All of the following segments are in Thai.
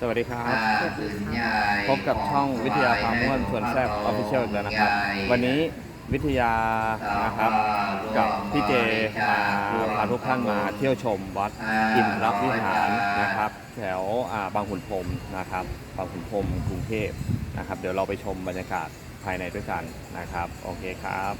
สวัสดีครับ พบกับช่องวิทยาพาม่วนส่วนแซ่บออฟฟิเชียลแล้วนะครับ วันนี้วิทยานะครับ กับพี่เจมาพาทุกท่านมาเที่ยวชมวัดอินทรวิหารนะครับ แถวอ่าบางขุนพรหมนะครับ บางขุนพรหมกรุงเทพนะครับ เดี๋ยวเราไปชมบรรยากาศภายในด้วยกันนะครับ โอเคครับ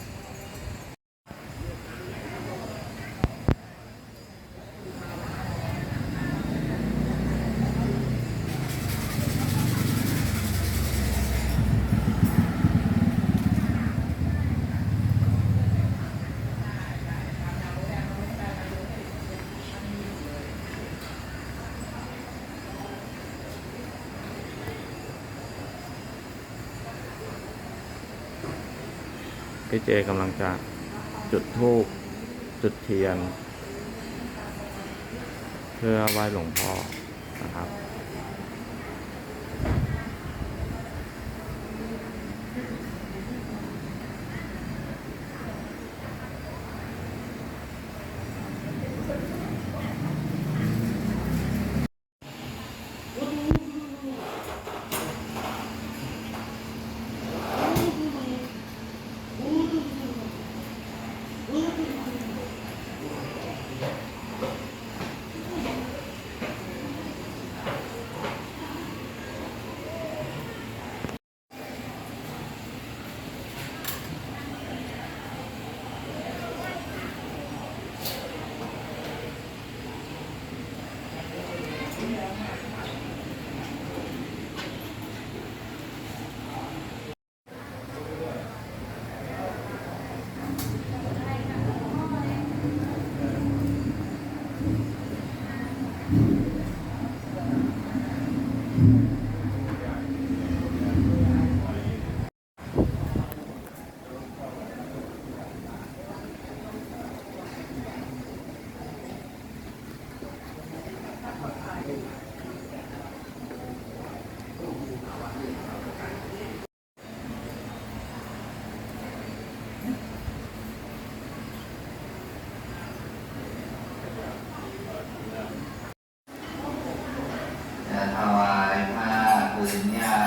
พี่เจกำลังจะจุดธูปจุดเทียน เพื่อไหว้หลวงพ่อนะครับ จะถวายผ้าผืนใหญ่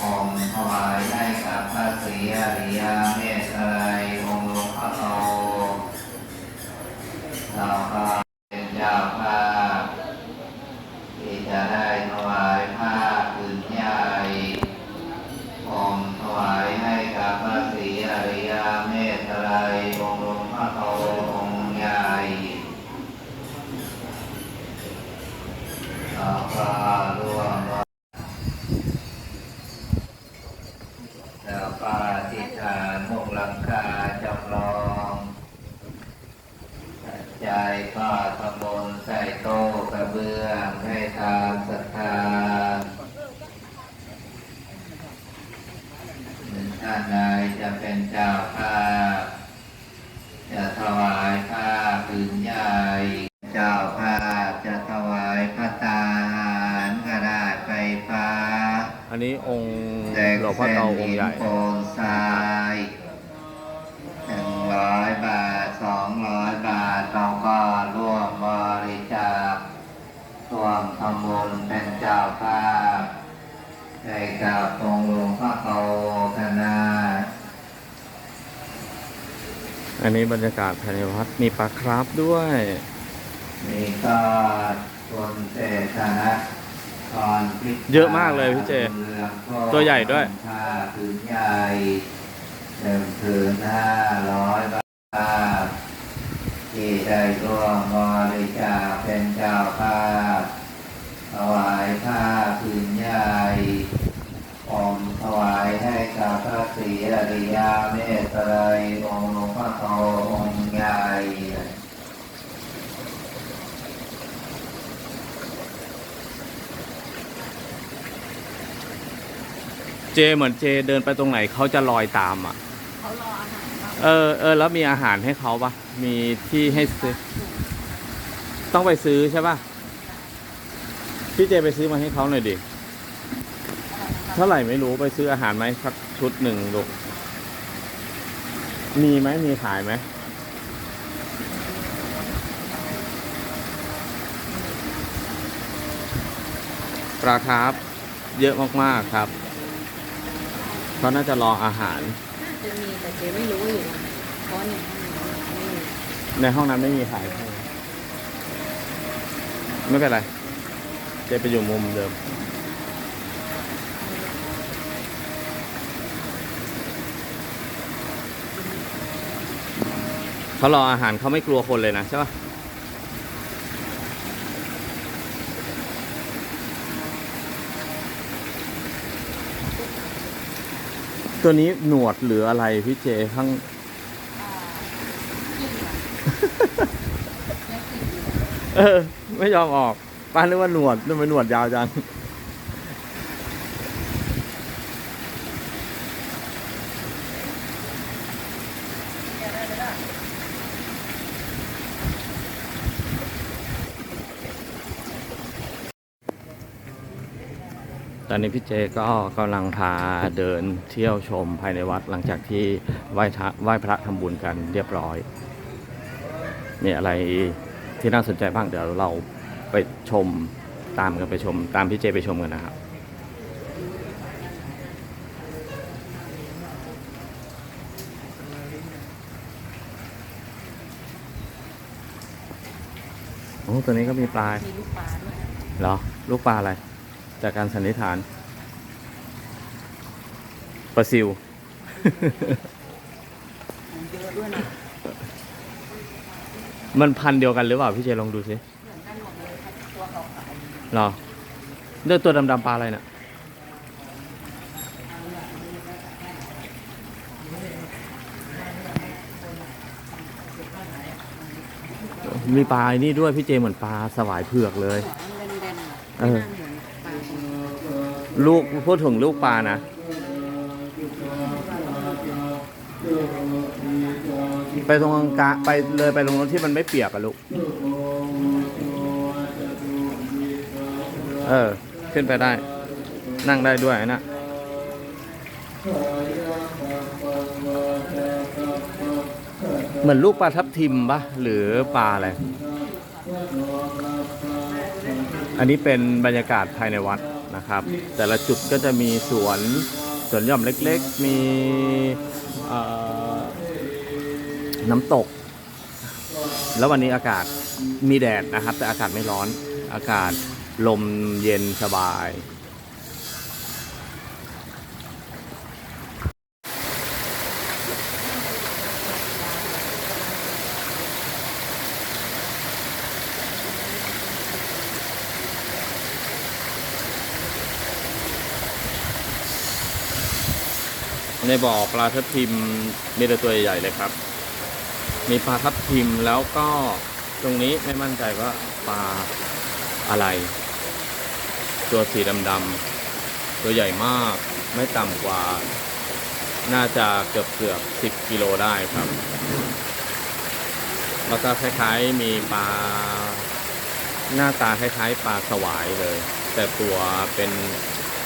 องค์ถวายให้กับ พระศรีอริยเมตไตรองค์หลวงพ่อโตเราก็เป็นเจ้าภาพที่จะได้ถวายผ้าผืนใหญ่องค์ถวายให้กับพระศรีอริยเมตไตรองค์หลวงพ่อโตองค์ใหญ่ แล้วก็ร่วมแล้วก็ทิฏฐานมุงหลังคาจำลองปัจจัยก็ทำบุญใส่โต๊ะกระ เบื้องให้ทานศรัทธาท่านใดจะเป็นเจ้าภาพจะถวายผ้าผืนใหญ่ เจ้าภาพจะถวายพระตาหารกระดาษไฟฟ้า อันนี้องค์หลวงพ่อเตาองค์ใหญ่ กับองค์หลวงพ่อโตคณะอันนี้บรรยากาศภายในวัดมีปลาคราฟด้วยนี่ก็คนเศรษฐนะตอนพิจารณเยอะมากเลยพี่เจ ตัวใหญ่ด้วยผ้าผืนใหญ่หนึ่งผืนห้าร้อยบาทที่ได้ร่วมบริจาคเป็นเจ้าภาพถวายผ้าผืนใหญ่ผมถวายให้ กับพระศรีอริยเมตไตรองค์หลวงพ่อโตองค์ใหญ่เจเหมือนเจเดินไปตรงไหนเขาจะลอยตามอะ เขารออาหารว่าเออเออแล้วมีอาหารให้เขาปะมีที่ให้ซื้อ ต้องไปซื้อใช่ปะพี่เจไปซื้อมาให้เขาหน่อยดิ เท่าไหร่ไม่รู้ไปซื้ออาหารไหมสักชุดหนึ่งลูก มีไหมมีขายไหมปลาคาร์ฟเยอะมากๆครับเขาน่าจะรออาหาร น่าจะมีแต่เจ๊ไม่รู้ว่าอยู่ตรงไหนเพราะในห้องน้ำไม่มีในห้องนั้นไม่มีขาย ไม่เป็นไร เจะไปอยู่มุมเดิม เขารออาหารเขาไม่กลัวคนเลยนะใช่ปะตัวนี้หนวดหรืออะไรพี่เจข้างเออ ไม่ยอมออกป้านึกว่าหนวดทำไมหนวดยาวจัง อนนี้พี่เจก็กำลังพาเดินเที่ยวชมภายในวัดหลังจากที่ไหว้พระไหว้พระทำบุญกันเรียบร้อย มีอะไรที่น่าสนใจบ้างเดี๋ยวเราไปชมตามกันไปชม ตามพี่เจไปชมกันนะครับโอ้ตัวนี้ก็มีปลามีลูกปลาด้วยเหรอ ลูกปลาอะไร จากการสันนิษฐานปลาซิวมันพันเดียวกันหรือเปล่าพี่เจลองดูสิเหรอเลือกตัวดำๆปลาอะไรน่ะมีปลาไอ้นี่ด้วยพี่เจเหมือนปลาสวายเผือกเลย เออ ลูกพูดถึงลูกปลานะไปตรงกลางไปเลยไปตรงนู้นที่มันไม่เปียกอะลูก เออ ขึ้นไปได้ นั่งได้ด้วยนะเหมือนลูกปลาทับทิมปะหรือปลาอะไร อันนี้เป็นบรรยากาศภายในวัด นะครับ แต่ละจุดก็จะมีสวนสวนหย่อมเล็กๆ มีน้ำตก แล้ววันนี้อากาศมีแดดนะครับ แต่อากาศไม่ร้อนอากาศลมเย็นสบาย ในบ่อปลาทับทิมมีแต่ตัวใหญ่ๆเลยครับ มีปลาทับทิมแล้วก็ตรงนี้ไม่มั่นใจว่าปลาอะไร ตัวสีดำๆตัวใหญ่มากไม่ต่ำกว่า น่าจะเกือบเกือบสิบกิโลได้ครับ แล้วก็คล้ายๆมีปลาหน้าตาคล้ายๆปลาสวายเลย แต่ตัวเป็น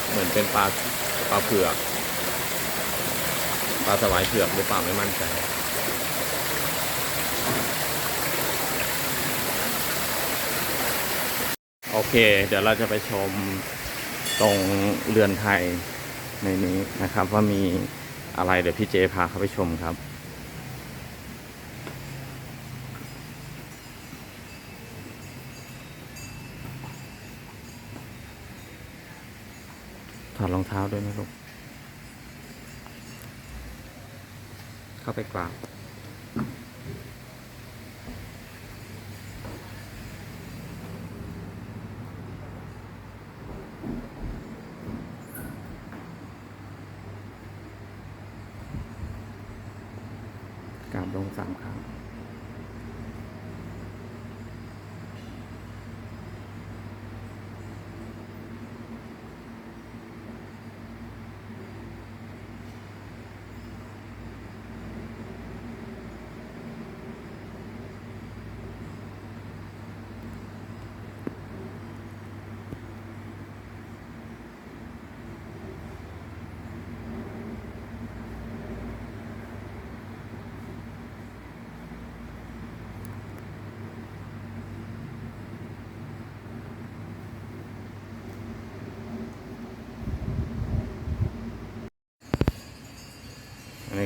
เหมือนเป็นปลาปลาเผือก ปลาสวายเผือกหรือเปล่าไม่มั่นใจโอเค เดี๋ยวเราจะไปชมตรงเรือนไทยในนี้นะครับ ว่ามีอะไรเดี๋ยวพี่เจพาเข้าไปชมครับ ถอดรองเท้าด้วยนะลูก เข้าไปกราบ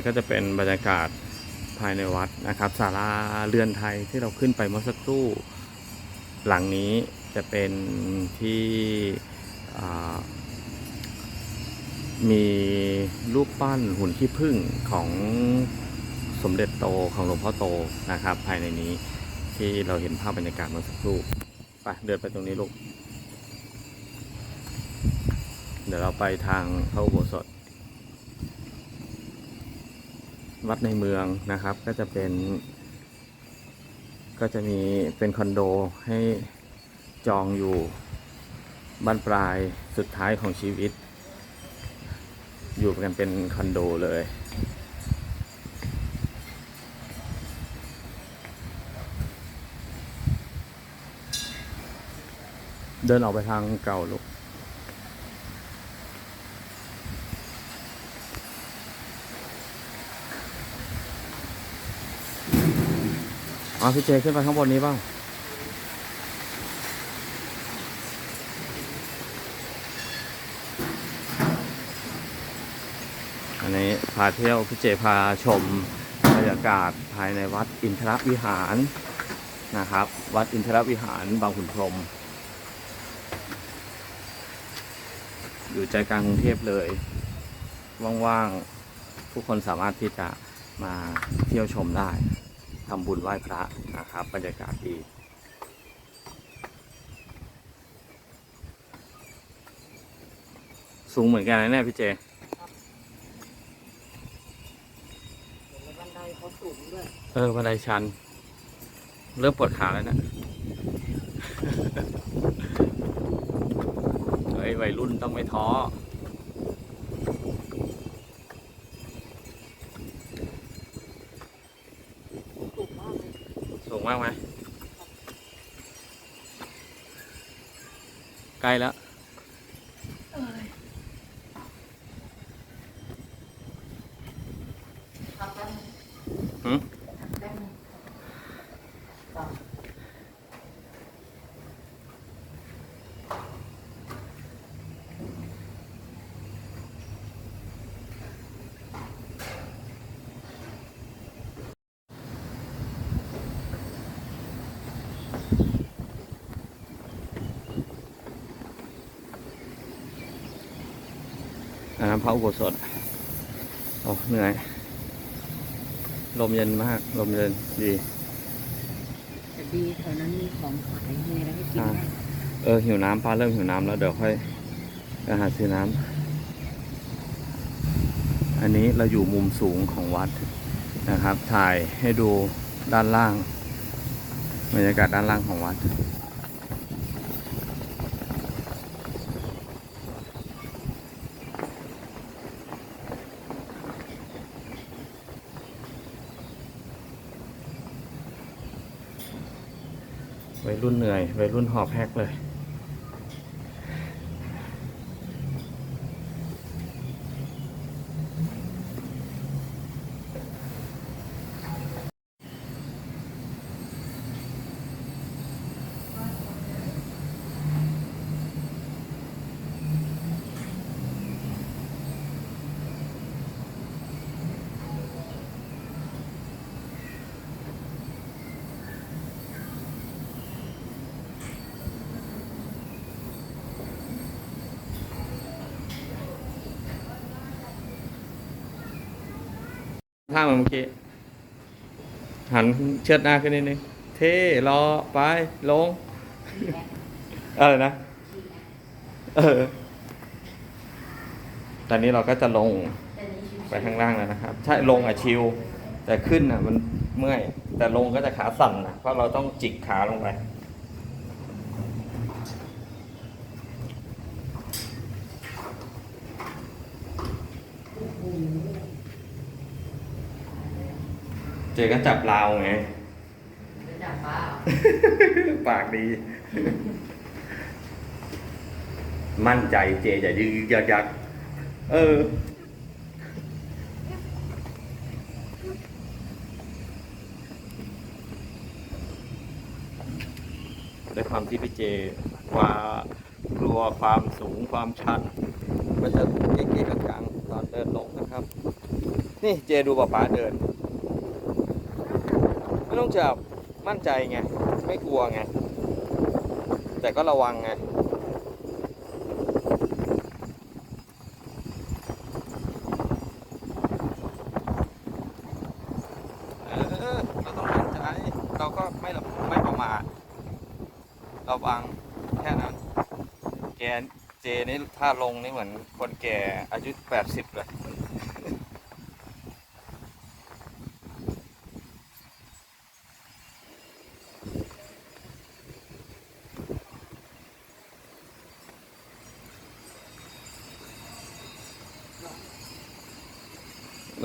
ก็จะเป็นบรรยากาศภายในวัดนะครับศาลาเรือนไทยที่เราขึ้นไปเมื่อสักครู่ หลังนี้จะเป็นที่มีรูปปั้นหุ่นขี้ผึ้งของสมเด็จโตของหลวงพ่อโตนะครับ ภายในนี้ที่เราเห็นภาพบรรยากาศเมื่อสักครู่ไปเดินไปตรงนี้ลูก เดี๋ยวเราไปทางพระอุโบสถ วัดในเมืองนะครับ ก็จะเป็น ก็จะมีเป็นคอนโดให้จองอยู่บ้านปลายสุดท้ายของชีวิต อยู่กันเป็นคอนโดเลยเดินออกไปทางเก่าลูก อ๋อพี่เจขึ้นไปข้างบนนี้บ้างอันนี้พาเที่ยวพี่เจพาชมบรรยากาศภายในวัดอินทรวิหารนะครับ วัดอินทรวิหารบางขุนพรหมอยู่ใจกลางกรุงเทพเลย ว่างๆทุกคนสามารถที่จะมาเที่ยวชมได้ ทำบุญไหว้พระนะครับ บรรยากาศดีสูงเหมือนกันนะเนี่ยพี่เจบันไดเขาสูงด้วย เออบันไดชัน เริ่มปวดขาแล้วเนะเฮ้ยวัยรุ่นต้องไม่ท้อ สูงมากเลย สูง มากไหมใกล้แล้ว พักแป๊บนึง หืม พักแป๊บนึงต่อ อ่า พระอุโบสถโอ้เหนื่อย ลมเย็นมาก ลมเย็นดีแต่ดีแถวนั้นมีของขายมีอะไรให้กินอ่าได้เออหิวน้ำป้าเริ่มหิวน้ำแล้วเดี๋ยวค่อยไปหาซื้อน้ำอันนี้เราอยู่มุมสูงของวัดนะครับ ถ่ายให้ดูด้านล่างบรรยากาศด้านล่างของวัด รุ่นเหนื่อยวัยรุ่นหอบแฮกเลย ท่าเหมือนเมื่อกี้ หันเชิดหน้าขึ้นนิดนึง เท่รอไปลง อะไรนะ เออ ตอนนี้เราก็จะลงไปข้างล่างแล้วนะครับ ใช่ลงอะชิว แต่ขึ้นอะมันเมื่อย แต่ลงก็จะขาสั่นนะเพราะเราต้องจิกขาลงไป เจก็จับราวไงจะจับป้าปากดี มั่นใจเจอย่ายึกยึกยักยักเออ ด้วยความที่พี่เจกว่ากลัวความสูงความชันก็จะเก๊ๆกังๆตอนเดินลงนะครับ นี่เจดูป๊าป๊าเดิน ไม่ต้องจับมั่นใจไง ไม่กลัวไง แต่ก็ระวังไงเราต้องมั่นใจ เราก็ไม่ละไม่ประมาทระวังแค่นั้น แกเจนี่ถ้าลงนี่เหมือนคนแก่อายุแปดสิบเลย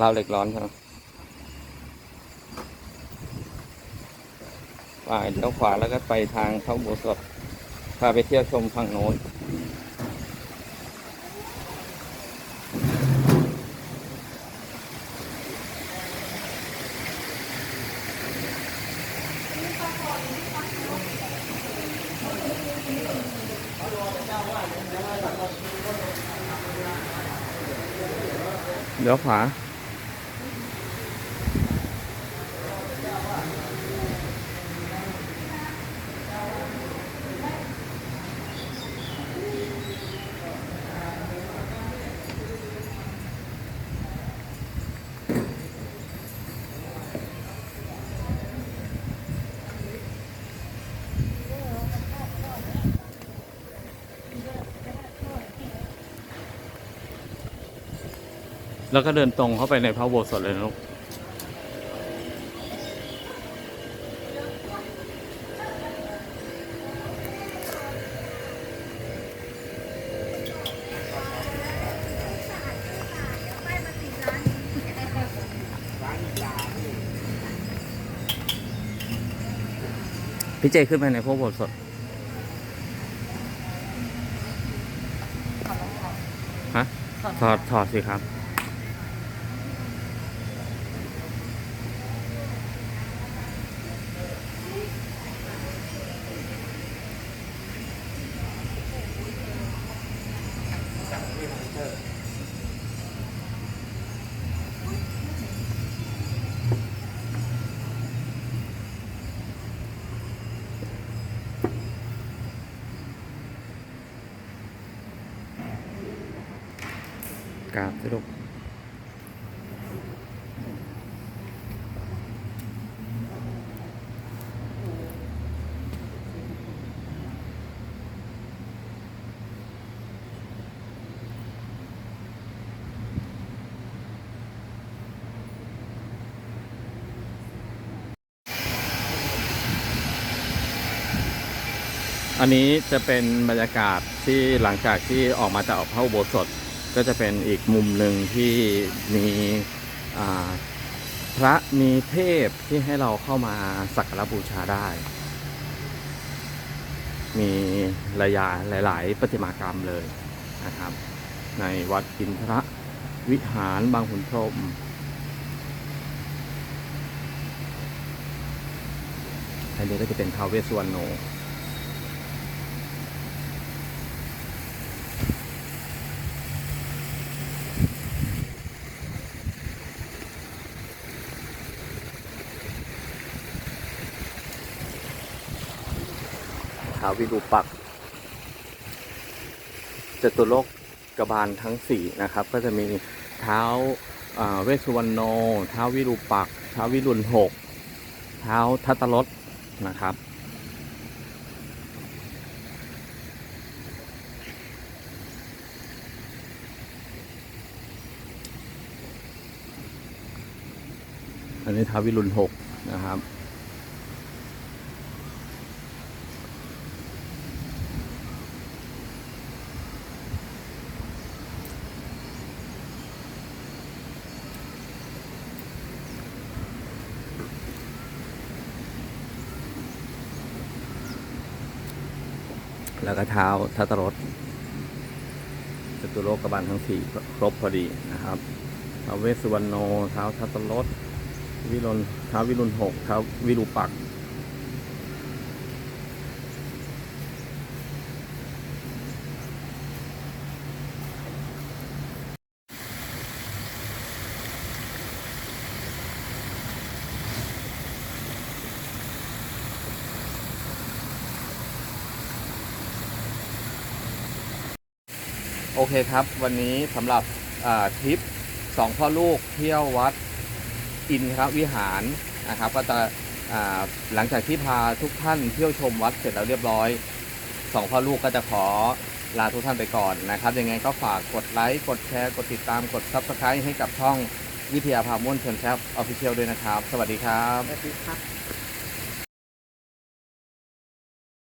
ราวเหล็กร้อนใช่ไหมไปเลี้ยวขวาแล้วก็ไปทางเข้าโบสถพาไปเที่ยวชมฝั่งโน้นเดี๋ยวขวา แล้วก็เดินตรงเข้าไปในพระโบสถเลยนะลูกพี่เจขึ้นไปในพระโบสถฮะถอดถอดสิครับ ราบสิลูกอันนี้จะเป็นบรรยากาศที่หลังจากที่ออกมาจากพระอุโบสถ ก็จะเป็นอีกมุมหนึ่งที่มีพระมีเทพที่ให้เราเข้ามาสักการบูชาได้ มีระยาหลาย ๆ ประติมากรรมเลยนะครับ ในวัดอินทรวิหารบางขุนพรหมอันนี้ก็จะเป็นทาวเวสวรรณโนาวิรูปักจตุโลกกบาลทั้งสี่นะครับ ก็จะมีเท้าเวสุวรรณโน เท้าวิรูปักเท้าวิรุณหกเท้าทัตตรสนะครับ อันนี้ท้าวิรุณหกนะครับ แล้วก็เท้าทัตตรสจตุโลกบาลทั้งสี่ครบพอดีนะครับท้าเวสสุวรรณโนเท้าทัตตรสวิรุณเท้าวิรุณหกเท้าวิรุปักษ โอเคครับ วันนี้สำหรับทริปสองพ่อลูกเที่ยววัดอินทรวิหารนะครับ ก็จะหลังจากที่พาทุกท่านเที่ยวชมวัดเสร็จแล้วเรียบร้อยสองพ่อลูกก็จะขอลาทุกท่านไปก่อนนะครับ ยังไงก็ฝากกดไลค์กดแชร์ กดติดตามกด Subscribe ให้กับช่องวิทยาพาม่วนเชิญแซฟออฟฟิเชียลด้วยนะครับ สวัสดีครับสวัสดีครับ